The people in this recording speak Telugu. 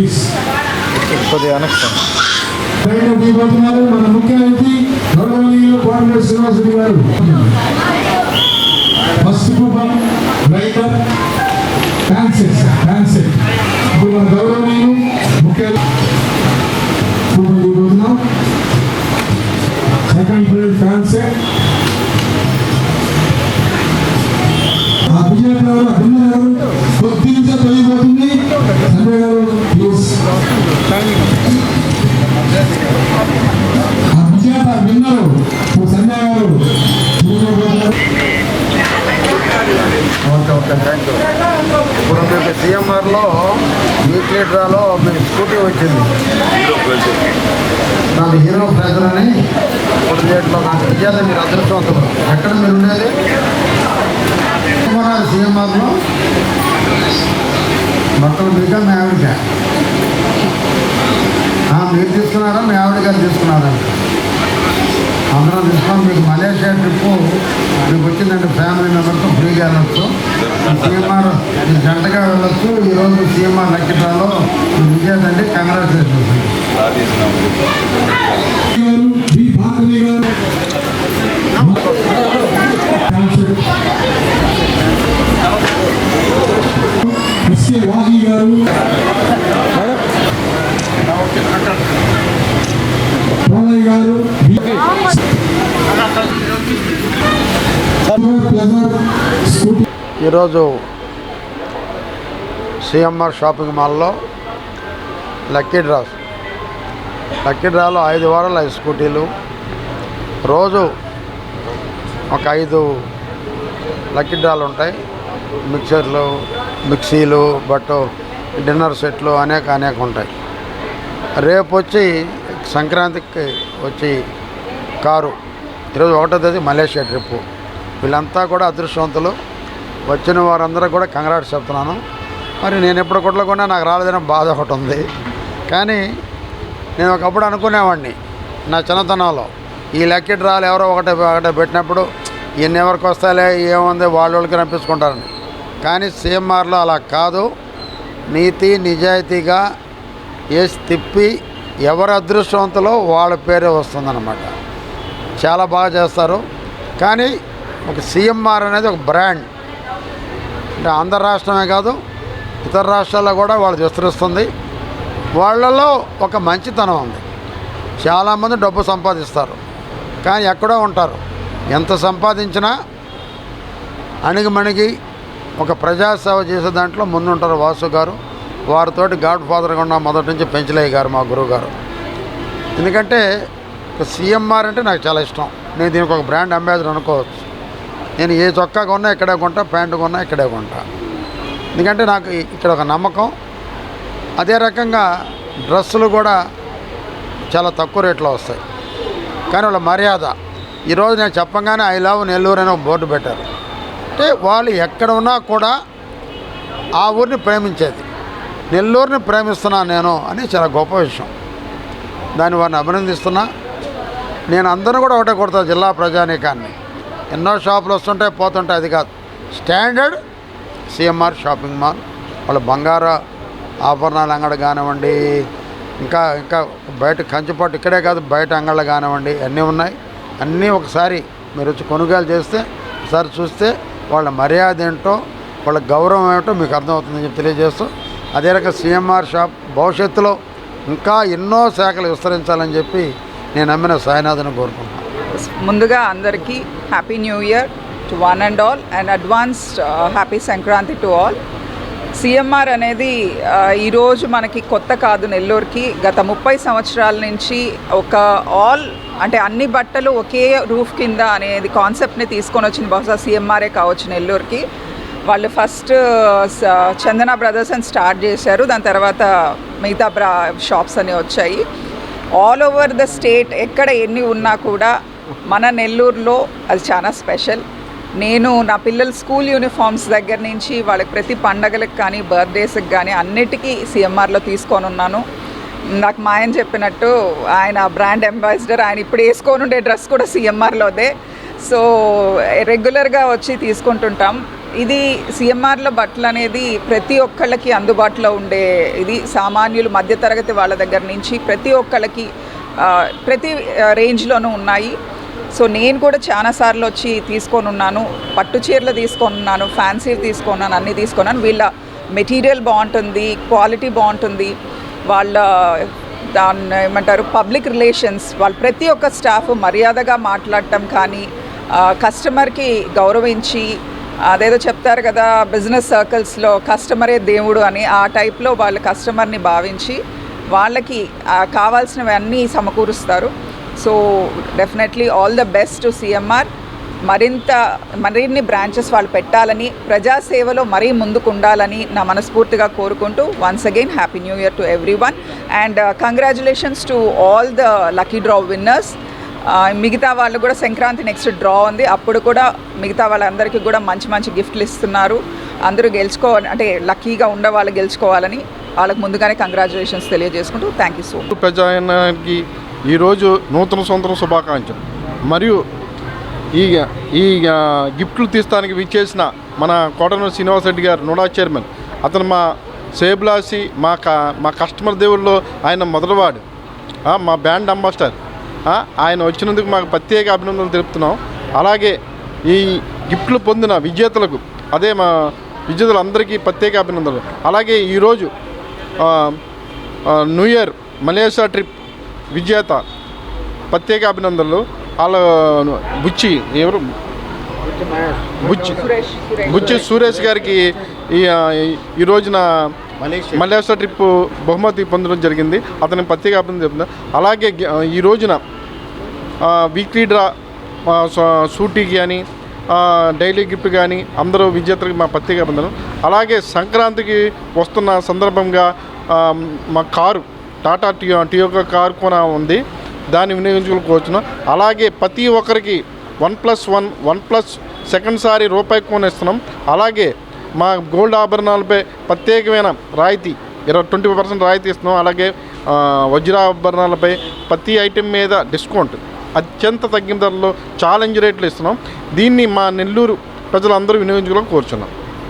ప్లీజ్ కొద్దిగా దిగిపోతున్నారు మన ముఖ్య అతిథి గౌరవనీయులు కోటమిరెడ్డి శ్రీనివాసరెడ్డి గారు. First coupon writer fan set fan set. ఇప్పుడు మన గౌరవనీయులు ముఖ్య దిగిపోతున్నాం సెకండ్ ప్లేట్ ఫ్యాన్సెట్. ఇప్పుడు మీకు సిఎంఆర్లో వీక్లీ డ్రాలో మీకు స్కూటీ వచ్చింది. నాకు హీరో ప్రజలు అని ఇప్పుడు దీంట్లో నాకు విజేత మీరు అదృష్టవంతులు ఎక్కడ మీరు ఉండేది? సీఎంఆర్లో మొత్తం మీకా మీ ఆవిడకా. ఆ, మీరు తీసుకున్నారా? మీ ఆవిడ గారు తీసుకున్నారా? అందరం తీసుకున్నాం. మీకు మలేషియా ట్రిప్ మీకు వచ్చిందంటే ఫ్యామిలీ మెంబర్తో ఫ్రీగా వెళ్ళొచ్చు. సీఎంఆర్ జంటగా వెళ్ళొచ్చు. ఈరోజు సీఎంఆర్ నక్షత్రాల్లో విజేతండి కంగ్రాచులేషన్స్ గారు గారు గారు పోలయ్య గారు ప్లెజర్ స్కూటీ ఈరోజు సిఎంఆర్ షాపింగ్ మాల్లో లక్కీ డ్రాస్. లక్కీ డ్రాలో ఐదు వారాలు ఐదు స్కూటీలు. రోజు ఒక ఐదు లక్కీ డ్రాలు ఉంటాయి. మిక్చర్లు మిక్సీలు బట్టు డిన్నర్ సెట్లు అనేక అనేక ఉంటాయి. రేపు వచ్చి సంక్రాంతికి వచ్చి కారు. ఈరోజు ఒకటో తేదీ మలేషియా ట్రిప్పు. వీళ్ళంతా కూడా అదృష్టవంతులు. వచ్చిన వారందరూ కూడా కంగ్రాట్స్ చెప్తున్నాను. మరి నేను ఎప్పుడు కొట్టకుండా నాకు రాలేదనే బాధ ఒకటి ఉంది. కానీ నేను ఒకప్పుడు అనుకునేవాడిని నా చిన్నతనంలో ఈ లక్కీ డ్రాలు ఎవరో ఒకటే ఒకటే పెట్టినప్పుడు ఇన్ని ఎవరికి వస్తాలే ఏముంది వాళ్ళ వాళ్ళకి రప్పించుకుంటారని. కానీ సీఎంఆర్లో అలా కాదు. నీతి నిజాయితీగా వేసి తిప్పి ఎవరి అదృష్టవంతులో వాళ్ళ పేరే వస్తుందన్నమాట. చాలా బాగా చేస్తారు. కానీ ఒక సీఎంఆర్ అనేది ఒక బ్రాండ్. అంటే ఆంధ్ర రాష్ట్రమే కాదు ఇతర రాష్ట్రాల్లో కూడా వాళ్ళు విస్తరిస్తుంది. వాళ్ళలో ఒక మంచితనం ఉంది. చాలామంది డబ్బు సంపాదిస్తారు. కానీ ఎక్కడో ఉంటారు. ఎంత సంపాదించినా అణిగిమణిగి ఒక ప్రజాసేవ చేసే దాంట్లో ముందుంటారు వాసు గారు. వారితోటి గాడ్ ఫాదర్గా ఉన్న మొదటి నుంచి పెంచలయ్య గారు మా గురువు గారు ఎందుకంటే సిఎంఆర్ అంటే నాకు చాలా ఇష్టం. నేను దీనికి ఒక బ్రాండ్ అంబాసిడర్ అనుకోవచ్చు. నేను ఏ చొక్కా కొన్నా ఇక్కడే కొంటా ప్యాంటు కొన్నా ఇక్కడే కొంటా. ఎందుకంటే నాకు ఇక్కడ ఒక నమ్మకం. అదే రకంగా డ్రెస్సులు కూడా చాలా తక్కువ రేట్లో వస్తాయి. కానీ వాళ్ళ మర్యాద. ఈరోజు నేను చెప్పగానే ఐ లవ్ నెల్లూరు అని ఒక బోర్డు పెట్టారు. అంటే వాళ్ళు ఎక్కడ ఉన్నా కూడా ఆ ఊరిని ప్రేమించేది. నెల్లూరుని ప్రేమిస్తున్నాను నేను అని చాలా గొప్ప విషయం. దాన్ని వారిని అభినందిస్తున్నా. నేను అందరూ కూడా ఒకటే కొడతా జిల్లా ప్రజానీకాన్ని. ఎన్నో షాపులు వస్తుంటాయి పోతుంటాయి అది కాదు. Standard CMR shopping mall. వాళ్ళ బంగార ఆభరణాల అంగడి కానివ్వండి ఇంకా ఇంకా బయట కంచిపాటు ఇక్కడే కాదు బయట అంగళ్ళు కానివ్వండి అన్నీ ఉన్నాయి. అన్నీ ఒకసారి మీరు వచ్చి కొనుగోలు చేస్తే ఒకసారి చూస్తే వాళ్ళ మర్యాద ఏంటో వాళ్ళ గౌరవం ఏమిటో మీకు అర్థమవుతుందని చెప్పి తెలియజేస్తూ అదే రకంగా సిఎంఆర్ షాప్ భవిష్యత్తులో ఇంకా ఎన్నో శాఖలు విస్తరించాలని చెప్పి నేను నమ్మిన సాయినాథను కోరుకుంటున్నాను. ముందుగా అందరికీ happy new year to one and all and advance happy Sankranti to all. CMR అనేది ఈరోజు మనకి కొత్త కాదు నెల్లూరుకి. గత ముప్పై సంవత్సరాల నుంచి ఒక ఆల్ అంటే అన్ని బట్టలు ఒకే రూఫ్ కింద అనేది కాన్సెప్ట్ని తీసుకొని వచ్చింది. బహుశా సిఎంఆర్ఏ కావచ్చు నెల్లూరుకి. వాళ్ళు ఫస్ట్ చందన బ్రదర్స్ అని స్టార్ట్ చేశారు. దాని తర్వాత మిగతా బ్రా షాప్స్ అని వచ్చాయి. ఆల్ ఓవర్ ద స్టేట్ ఎక్కడ ఎన్ని ఉన్నా కూడా మన నెల్లూరులో అది చాలా స్పెషల్. నేను నా పిల్లల స్కూల్ యూనిఫామ్స్ దగ్గర నుంచి వాళ్ళకి ప్రతి పండగలకు కానీ బర్త్డేస్కి కానీ అన్నిటికీ సిఎంఆర్లో తీసుకొని ఉన్నాను. నాకు మా ఆయన చెప్పినట్టు ఆయన బ్రాండ్ అంబాసిడర్ ఆయన ఇప్పుడు వేసుకొని ఉండే డ్రెస్ కూడా సిఎంఆర్లోదే. సో రెగ్యులర్గా వచ్చి తీసుకుంటుంటాం. ఇది సిఎంఆర్లో బట్టలు అనేది ప్రతి ఒక్కళ్ళకి అందుబాటులో ఉండే ఇది. సామాన్యులు మధ్యతరగతి వాళ్ళ దగ్గర నుంచి ప్రతి ఒక్కళ్ళకి ప్రతి రేంజ్లోనూ ఉన్నాయి. సో నేను కూడా చాలాసార్లు వచ్చి తీసుకొని ఉన్నాను. పట్టు చీరలు తీసుకొని ఉన్నాను ఫ్యాన్సీ తీసుకున్నాను అన్నీ తీసుకున్నాను వీళ్ళ మెటీరియల్ బాగుంటుంది క్వాలిటీ బాగుంటుంది. వాళ్ళ దాన్ని ఏమంటారు పబ్లిక్ రిలేషన్స్ వాళ్ళు ప్రతి ఒక్క స్టాఫ్ మర్యాదగా మాట్లాడటం కానీ కస్టమర్కి గౌరవించి అదేదో చెప్తారు కదా బిజినెస్ సర్కిల్స్లో కస్టమరే దేవుడు అని ఆ టైప్లో వాళ్ళ కస్టమర్ని భావించి వాళ్ళకి కావాల్సినవన్నీ సమకూరుస్తారు. So definitely all the best to CMR మరింత మరిన్ని బ్రాంచెస్ వాళ్ళు పెట్టాలని ప్రజాసేవలో మరీ ముందుకు ఉండాలని నా మనస్ఫూర్తిగా కోరుకుంటూ once again happy new year to everyone and congratulations to all the lucky draw winners మిగతా వాళ్ళు కూడా సంక్రాంతి నెక్స్ట్ డ్రా ఉంది. అప్పుడు కూడా మిగతా వాళ్ళందరికీ కూడా మంచి మంచి గిఫ్ట్లు ఇస్తున్నారు. అందరూ గెలుచుకో అంటే లక్కీగా ఉండే వాళ్ళు గెలుచుకోవాలని వాళ్ళకి ముందుగానే కంగ్రాచులేషన్స్ తెలియజేసుకుంటూ థ్యాంక్ యూ సో మచ్ ప్రజానికి ఈరోజు నూతన సంవత్సరం శుభాకాంక్షలు. మరియు ఈ ఈ గిఫ్ట్లు తీస్తానికి విచ్చేసిన మన కోటనూరు శ్రీనివాస్ రెడ్డి గారు నూడా చైర్మన్. అతను మా సేబులాసి మా క మా కస్టమర్ దేవుల్లో ఆయన మొదటివాడు. మా బ్యాండ్ అంబాసిడర్. ఆయన వచ్చినందుకు మాకు ప్రత్యేక అభినందనలు తెలుపుతున్నాం. అలాగే ఈ గిఫ్ట్లు పొందిన విజేతలకు అదే మా విజేతలందరికీ ప్రత్యేక అభినందనలు. అలాగే ఈరోజు న్యూ ఇయర్ మలేషియా ట్రిప్ విజేత ప్రత్యేక అభినందనలు. వాళ్ళ బుచ్చి ఎవరు? బుచ్చి బుచ్చి సురేష్ గారికి ఈ ఈ రోజున మలేషియా ట్రిప్ బహుమతి పొందడం జరిగింది. అతని ప్రత్యేక అభినందన చెప్తున్నా. అలాగే ఈ రోజున వీక్లీ డ్రా ఆ, కానీ డైలీ గిఫ్ట్ కానీ అందరూ విజేతలకు మా ప్రత్యేక అభినందనలు. అలాగే సంక్రాంతికి వస్తున్న సందర్భంగా మా కారు టాటా టీ టియోకా కారు కూడా ఉంది. దాన్ని వినియోగించుకోవచ్చును అలాగే ప్రతి ఒక్కరికి one plus one one plus second సారి రూపాయి కోన్ ఇస్తున్నాం అలాగే మా గోల్డ్ ఆభరణాలపై ప్రత్యేకమైన రాయితీ ఇరవై ట్వంటీ పర్సెంట్ రాయితీ ఇస్తున్నాం. అలాగే వజ్రాభరణాలపై ప్రతి ఐటెం మీద డిస్కౌంట్ అత్యంత తగ్గిన ధరలో ఛాలెంజ్ రేట్లు ఇస్తున్నాం. దీన్ని మా నెల్లూరు ప్రజలందరూ వినియోగించుకోవాలని కోరుచున్నాం.